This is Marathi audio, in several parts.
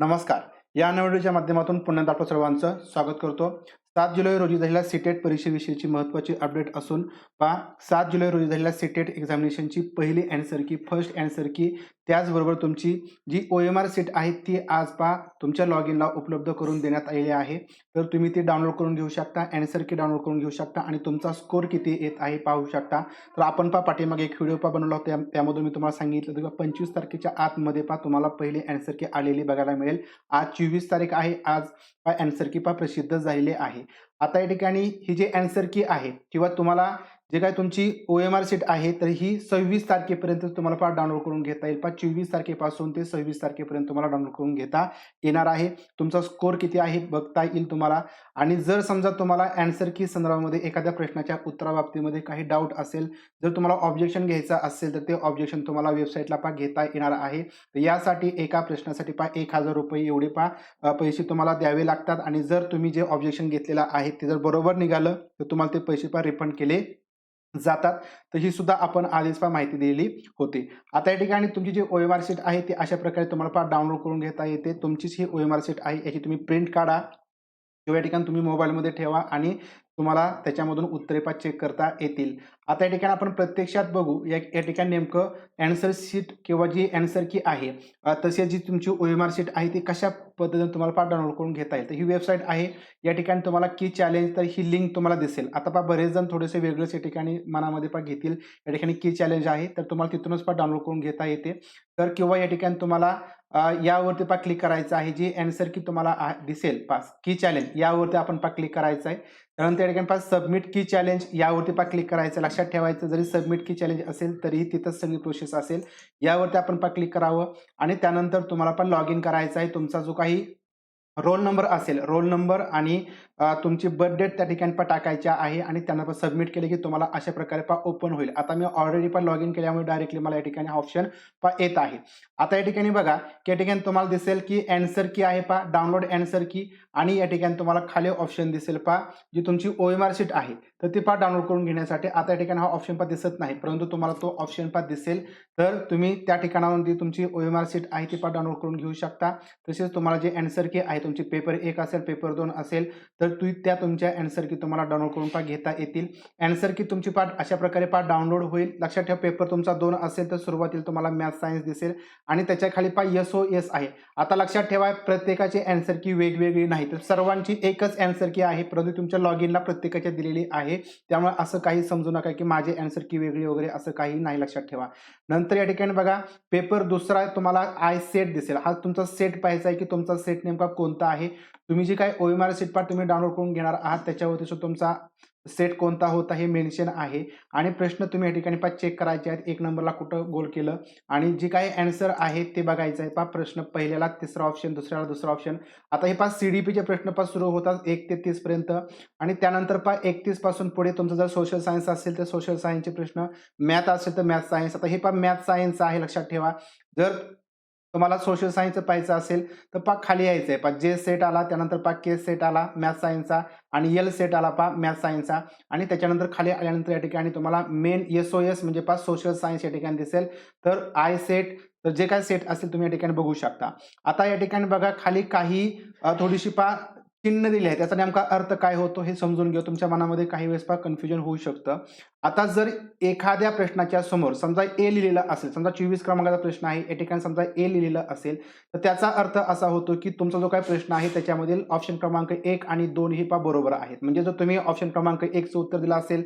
नमस्कार. या निवडीच्या माध्यमातून पुन्हा आपलं सर्वांचं स्वागत करतो. सात जुलै रोजी झालेल्या सीटेट परीक्षेविषयीची महत्त्वाची अपडेट असून पहा सात जुलै रोजी झालेल्या सीटेट एक्झामिनेशनची पहिली answer key first answer key त्याचबरोबर तुमची जी ओ एम आर सीट आहे ती आज पहा तुमच्या लॉग इनला उपलब्ध करून देण्यात आलेली आहे. तर तुम्ही ती डाउनलोड करून घेऊ शकता अँसर की डाउनलोड करून घेऊ शकता आणि तुमचा स्कोर किती येत आहे पाहू शकता. तर आपण पहा पाठीमागे एक व्हिडिओ पा बनवला होता त्या- त्यामधून मी तुम्हाला सांगितलं होतं की पंचवीस तारखेच्या आतमध्ये पहा तुम्हाला पहिली अँसर की आलेली बघायला मिळेल. आज चोवीस तारीख आहे आज पहा अँसर की पहा प्रसिद्ध झालेली आहे. आता या ठिकाणी ही जी अँसर की आहे किंवा तुम्हाला जे काय तुमची ओ एम आर सीट आहे तर ही सव्वीस तारखेपर्यंत तुम्हाला पहा डाउनलोड करून घेता येईल. पहा चोवीस तारखेपासून ते सव्वीस तारखेपर्यंत तुम्हाला डाउनलोड करून घेता येणार आहे. तुमचा स्कोर किती आहे बघता येईल तुम्हाला. आणि जर समजा तुम्हाला अँसर की संदर्भामध्ये एखाद्या प्रश्नाच्या उत्तराबाबतीमध्ये काही डाऊट असेल जर तुम्हाला ऑब्जेक्शन घ्यायचं असेल तर ते ऑब्जेक्शन तुम्हाला वेबसाईटला पा घेता येणार आहे. तर यासाठी एका प्रश्नासाठी पा एक हजार रुपये एवढे पहा पैसे तुम्हाला द्यावे लागतात. आणि जर तुम्ही जे ऑब्जेक्शन घेतलेलं आहे ते जर बरोबर निघालं तर तुम्हाला ते पैसे पा रिफंड केले जातात. तर ही सुद्धा आपण आधीच पहा माहिती दिलेली होती. आता या ठिकाणी तुमची जी ओ एम आर सीट आहे ती अशा प्रकारे तुम्हाला पहा डाउनलोड करून घेता येते. तुमचीच ही ओ एम आर सीट आहे याची तुम्ही प्रिंट काढा. किंवा या ठिकाणी तुम्ही मोबाईलमध्ये ठेवा आणि तुम्हाला त्याच्यामधून उत्तरेपा चेक करता येतील. आता या ठिकाणी आपण प्रत्यक्षात बघू या या ठिकाणी नेमकं अँसर शीट किंवा जी अँसर की आहे तसेच जी तुमची ओ एम आर शीट आहे ती कशा पद्धतीने तुम्हाला पहा डाउनलोड करून घेता येईल? तर ही वेबसाईट आहे या ठिकाणी तुम्हाला की चॅलेंज तर ही लिंक तुम्हाला दिसेल. आता पा बरेच जण थोडेसे वेगळेच या ठिकाणी मनामध्ये पण घेतील. या ठिकाणी की चॅलेंज आहे तर तुम्हाला तिथूनच पण डाउनलोड करून घेता येते. तर किंवा या ठिकाणी तुम्हाला यावरती पा क्लिक करायचं आहे जी अँसर की तुम्हाला दिसेल पास की चॅलेंज यावरती आपण पहा क्लिक करायचं आहे. त्यानंतर या ठिकाणी पास सबमिट की चॅलेंज यावरती पा क्लिक करायचं लक्षात ठेवायचं जरी सबमिट की चॅलेंज असेल तरीही तिथंच सगळी प्रोसेस असेल. यावरती आपण पण क्लिक करावं. आणि त्यानंतर तुम्हाला पण लॉग इन करायचं आहे. तुमचा जो काही रोल नंबर असेल. रोल नंबर आणि तुमची बर्थ डेट त्या ठिकाणी पण टाकायची आहे आणि त्यांना पण सबमिट केले की तुम्हाला अशा प्रकारे पा ओपन होईल. आता मी ऑलरेडी पण लॉग इन केल्यामुळे डायरेक्टली मला या ठिकाणी ऑप्शन पा येत आहे. आता या ठिकाणी बघा की या ठिकाणी तुम्हाला दिसेल की अँसर की आहे पा डाउनलोड अँसर की आणि या ठिकाणी तुम्हाला खाली ऑप्शन दिसेल पा जी तुमची ओ एम आर शीट आहे. तर ती पा डाउनलोड करून घेण्यासाठी. आता या ठिकाणी हा ऑप्शन पा दिसत नाही परंतु तुम्हाला तो ऑप्शन पा दिसेल. तर तुम्ही त्या ठिकाणावरून जी तुमची ओ एम आर शीट आहे ती पा डाउनलोड करून घेऊ शकता. तसेच तुम्हाला जे अँसर की आहे तुमची पेपर एक असेल पेपर दोन असेल तर तुम्ही त्या तुमच्या अँसर की तुम्हाला डाउनलोड करून पा घेता येतील. अँसर की तुमची पाठ अशा प्रकारे पाठ डाउनलोड होईल. लक्षात ठेवा पेपर तुमचा दोन असेल तर सुरुवातीला तुम्हाला मॅथ सायन्स दिसेल आणि त्याच्याखाली पा एस ओ एस आहे. आता लक्षात ठेवा प्रत्येकाची अँसर की वेगवेगळी नाही तर सर्वांची एकच अँसर की आहे. परंतु तुमच्या लॉग इनला प्रत्येकाच्या दिलेली आहे. त्यामुळे असं काही समजू नका की माझे अँसर की वेगळी वगैरे असं काही नाही लक्षात ठेवा. नंतर या ठिकाणी बघा पेपर दुसरा तुम्हाला आय सेट दिसेल. हा तुमचा सेट पाहायचा आहे की तुमचा सेट नेमका कोणता आहे? तुम्ही जे काय O M R sheet part तुम्ही डाउनलोड करून घेणार आहात त्याच्यावरती सुद्धा तुमचा सेट कोणता होता हे मेन्शन आहे. आणि प्रश्न तुम्ही या ठिकाणी पा चेक करायचे आहेत. एक नंबरला कुठं गोल केलं? आणि जे काही अँसर आहे ते बघायचं आहे. पा प्रश्न पहिल्याला तिसरा ऑप्शन दुसऱ्याला दुसरा ऑप्शन आता हे पा सी डी पीचे प्रश्न पा सुरू होतात एक ते तीसपर्यंत आणि त्यानंतर पा एकतीसपासून पुढे तुमचं जर सोशल सायन्स असेल तर सोशल सायन्सचे प्रश्न. मॅथ असेल तर मॅथ सायन्स आता हे पा मॅथ सायन्स आहे लक्षात ठेवा. जर तुम्हाला सोशल सायन्सचं पाहायचं असेल तर पा खाली यायचं आहे पा जे सेट आला त्यानंतर पा के सेट आला मॅथ सायन्सचा आणि एल सेट आला पा मॅथ सायन्सचा आणि त्याच्यानंतर खाली आल्यानंतर या ठिकाणी तुम्हाला मेन एस ओ एस म्हणजे पा सोशल सायन्स या ठिकाणी दिसेल. तर आय सेट तर जे काय सेट असेल तुम्ही या ठिकाणी बघू शकता. आता या ठिकाणी बघा खाली काही थोडीशी पा चिन्ह दिले आहे त्याचा नेमका अर्थ काय होतो हे समजून घेऊ. तुमच्या मनामध्ये काही वेळेस पा कन्फ्युजन होऊ शकतं. आता जर एखाद्या प्रश्नाच्या समोर समजा ए लिहिलेला असेल समजा चोवीस क्रमांकाचा प्रश्न आहे या ठिकाणी समजा ए लिहिलेला असेल तर त्याचा अर्थ असा होतो की तुमचा जो काही प्रश्न आहे त्याच्यामधील ऑप्शन क्रमांक एक आणि दोन हे पा बरोबर आहेत. म्हणजे जर तुम्ही ऑप्शन क्रमांक एकचं उत्तर दिलं असेल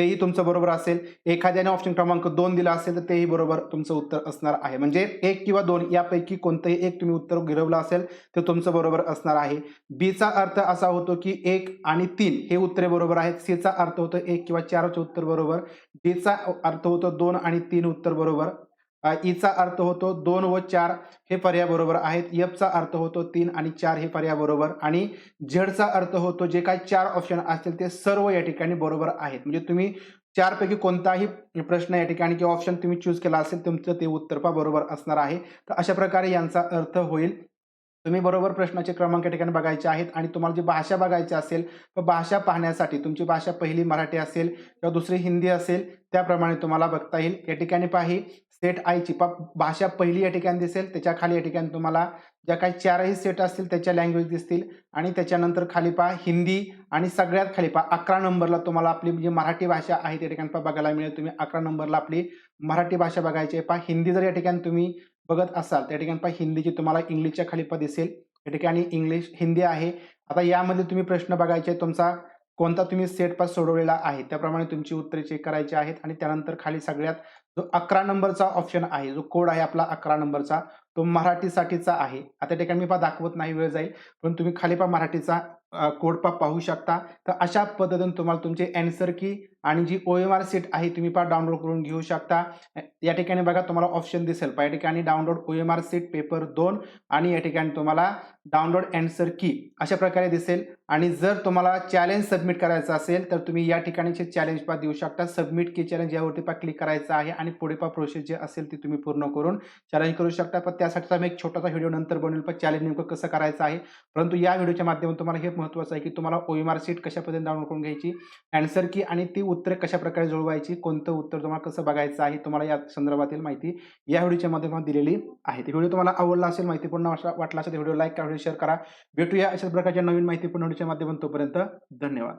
तेही तुमचं बरोबर असेल. एखाद्याने ऑप्शन क्रमांक दोन दिला असेल तर तेही बरोबर तुमचं उत्तर असणार आहे. म्हणजे एक किंवा दोन यापैकी कोणतंही एक तुम्ही उत्तर गिरवलं असेल तर तुमचं बरोबर असणार आहे. बीचा अर्थ असा होतो की एक आणि तीन हे उत्तरे बरोबर आहेत. सीचा अर्थ होतो एक किंवा चारचे उत्तर बरोबर. डीचा अर्थ होतो दोन आणि तीन उत्तर बरोबर. ईचा अर्थ होतो दोन व चार हे पर्याय बरोबर आहेत. यफचा अर्थ होतो तीन आणि चार हे पर्याय बरोबर. आणि झेडचा अर्थ होतो जे काही चार ऑप्शन असतील ते सर्व या ठिकाणी बरोबर आहेत. म्हणजे तुम्ही चारपैकी कोणताही प्रश्न या ठिकाणी किंवा ऑप्शन तुम्ही चूज केला असेल तुमचं ते उत्तरपा बरोबर असणार आहे. तर अशा प्रकारे यांचा अर्थ होईल. तुम्ही बरोबर प्रश्नाचे क्रमांक या ठिकाणी बघायचे आहेत आणि तुम्हाला जी भाषा बघायची असेल तर भाषा पाहण्यासाठी तुमची भाषा पहिली मराठी असेल किंवा दुसरी हिंदी असेल त्याप्रमाणे तुम्हाला बघता येईल. या ठिकाणी पाही सेट आयची पा भाषा पहिली या ठिकाणी दिसेल त्याच्याखाली या ठिकाणी तुम्हाला ज्या काही चारही सेट असतील त्याच्या लँग्वेज दिसतील. आणि त्याच्यानंतर खाली पहा हिंदी आणि सगळ्यात खाली पहा अकरा नंबरला तुम्हाला आपली जी मराठी भाषा आहे त्या ठिकाणी पहा बघायला मिळेल तुम्ही. अकरा नंबरला आपली मराठी भाषा बघायची आहे. पहा हिंदी जर या ठिकाणी तुम्ही बघत असाल त्या ठिकाणी पहा हिंदीची तुम्हाला इंग्लिशच्या खाली पहा दिसेल. या ठिकाणी इंग्लिश हिंदी आहे. आता यामध्ये तुम्ही प्रश्न बघायचे तुमचा कोणता तुम्ही सेट पास सोडवलेला आहे त्याप्रमाणे तुमची उत्तरे चेक करायची आहेत आणि त्यानंतर खाली सगळ्यात जो अकरा नंबरचा ऑप्शन आहे जो कोड आहे आपला अकरा नंबरचा तो मराठीसाठीचा आहे. आता ठिकाणी मी पहा दाखवत नाही वेळ जाईल पण तुम्ही खाली पा मराठीचा कोड पा पाहू शकता. तर अशा पद्धतीने तुम्हाला तुमचे अँसर की आणि जी ओ एम आर सीट आहे तुम्ही पहा डाउनलोड करून घेऊ शकता. या ठिकाणी बघा तुम्हाला ऑप्शन दिसेल. पहा या ठिकाणी download O M R sheet paper दोन आणि या ठिकाणी तुम्हाला डाउनलोड अँसर की अशा प्रकारे दिसेल. आणि जर तुम्हाला चॅलेंज सबमिट करायचं असेल तर तुम्ही या ठिकाणीचे चॅलेंज पा देऊ शकता. सबमिट की चॅलेंज यावरती पा क्लिक करायचं आहे आणि पुढे पा प्रोसेस जे असेल ते तुम्ही पूर्ण करून चॅलेंज करू शकता. पण त्यासाठी मी एक छोटासा व्हिडिओ नंतर बनवेल पण चॅलेंज नेमकं कसं करायचं आहे? परंतु या व्हिडिओच्या माध्यमातून तुम्हाला हे महत्त्वाचं आहे की तुम्हाला ओ एम आर सीट कशा पद्धतीने डाउनलोड करून घ्यायची? अँसर की आणि ती उत्तरे कशा प्रकारे जुळवायची कोणतं उत्तर तुम्हाला कसं बघायचं आहे तुम्हाला या संदर्भातील माहिती या व्हिडिओच्या माध्यमातून दिलेली आहे. ती व्हिडिओ तुम्हाला आवडला असेल माहितीपूर्ण वाटला वाटला असेल व्हिडिओ लाईक करा व्हिडिओ शेअर करा. भेटूया अशा प्रकारच्या नवीन माहितीपूर्ण व्हिडिओच्या माध्यमातून तोपर्यंत धन्यवाद.